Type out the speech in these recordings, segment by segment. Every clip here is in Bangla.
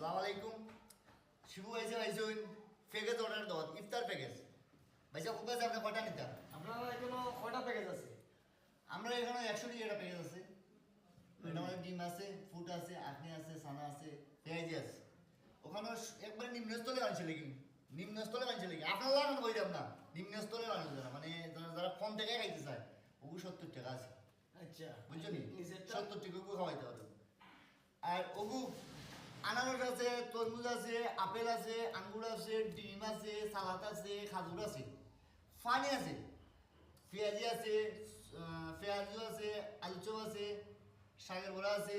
সালাম আলাইকুম। শিবু ভাইসে ভাইসুন প্যাকেজ অর্ডার দত ইফতার প্যাকেজ। ভাইসা কোথায় আছে? আপনি কটা নিতাম আপনার এখনও কয়টা প্যাকেজ আছে? আমরা এখানে একশো টাকা প্যাকেজ আছে। মানে ডিম আছে ফুট আছে আখনি আছে সানা আছে পেঁয়াজি আছে। ওখানে একবারে নিম্নস্থলে আনছে নাকি নিম্নস্থলে আনছে নাকি আপনার লাগান বইরাম না নিম্নস্থলে আনছে যারা মানে যারা- কম টাকায় খাইতে চায় ওগু সত্তর টাকা আছে। আচ্ছা। বুঝছ নি? সত্তর টাকা ওগু খাওয়াইতে পারবে আর ওগু আনারস আছে তরমুজ আছে আপেল আছে আঙ্গুর আছে ডিম আছে সালাদ আছে খাজুর আছে ফানি আছে পেঁয়াজি আছে আহ, পেঁয়াজু আছে আলু চপ আছে শাকের বড়া আছে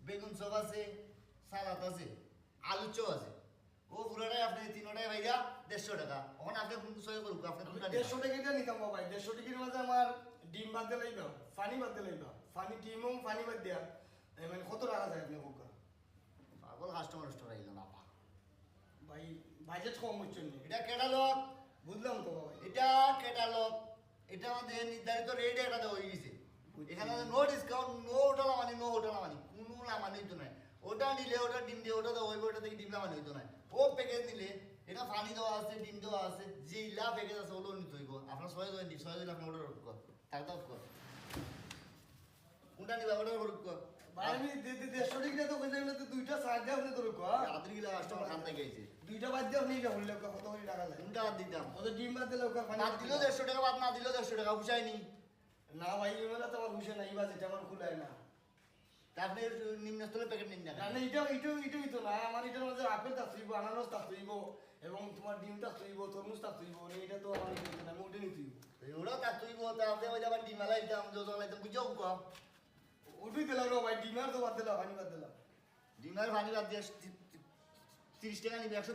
বেগুন চপ আছে সালাদ আছে আলু চপ আছে। ও পুরোটাই আপনি তিনোটাই ভাইয়া দেড়শো টাকা। ওখানে আপনি কোন সই করুক আপনি কোনটা দেড়শো টাকা নিতাম বাবা দেড়শো টাকার মাঝে আমার ডিম বাদ দিয়ে লাইবা ফানি বাদ দিয়ে লাইবা ফানি ডিম ফানি বাদ দিয়া মানে কত টাকা যায় আপনি কাস্টমার স্টোর আইল না পা ভাই বাজেট কম হচ্ছে নি এটা ক্যাটালগ বুঝলাম তো বাবা এটা ক্যাটালগ এটা আমাদের নির্ধারিত রেট একটা দেওয়া হয়ে গেছে এখানে নো ডিসকাউন্ট নো ওটা লামানি নো ওটা লামানি কোনো লামানি হইতো নাই ওটা নিলে ওটা ডিম দিয়ে ওটা দেওয়া হইবে ওটা থেকে ডিম লামানি হইতো নাই ও প্যাকেজ নিলে এটা পানি দেওয়া আছে ডিম দেওয়া আছে যে ইলা প্যাকেজ আছে ওগুলো নিতে হইব আপনার ছয় জন দিই ছয় জন আপনার অর্ডার কর তাকে দাও কর কোনটা নিবে অর্ডার করুক কর ভাই আমি দেড়শো টাকা তো কইলে তো দুইটা সাইড দিয়ে আপনি ধরুক কাস্টমার থেকে গেছে। দুইটা বাদ দিয়ে আপনি এটা বললে কত টাকা কোনটা দিতাম। ওদের ডিম বাদ দিলে ফানি না দিলেও দেড়শো টাকা বাদ না দিলেও দেড়শো টাকা বুঝায়নি না ভাই এগুলো তো আমার বুঝে না এই বাজেট আমার খুলায় না। তা আপনি নিম্নস্থলের প্যাকেট নিন না এটা এটা এটাই তো না আমার এটার মধ্যে আপেল আনারস হইব এবং তোমার ডিম তাক হইব তরমুজ তাক হইব এটা তো আমার এটা না আমি ওটা নিতে ওরা তা তুই বলতে আপনি ওই আবার ডিমালা দিতাম যোজন লাইতাম বুঝাও কম ওটাই দিলাম ভাই ডিমার তো বাদ দিলাম পানি বাদ দিলাম। ডিমার ভানি বাদ দিয়ে তিরিশ টাকা নিবি একশো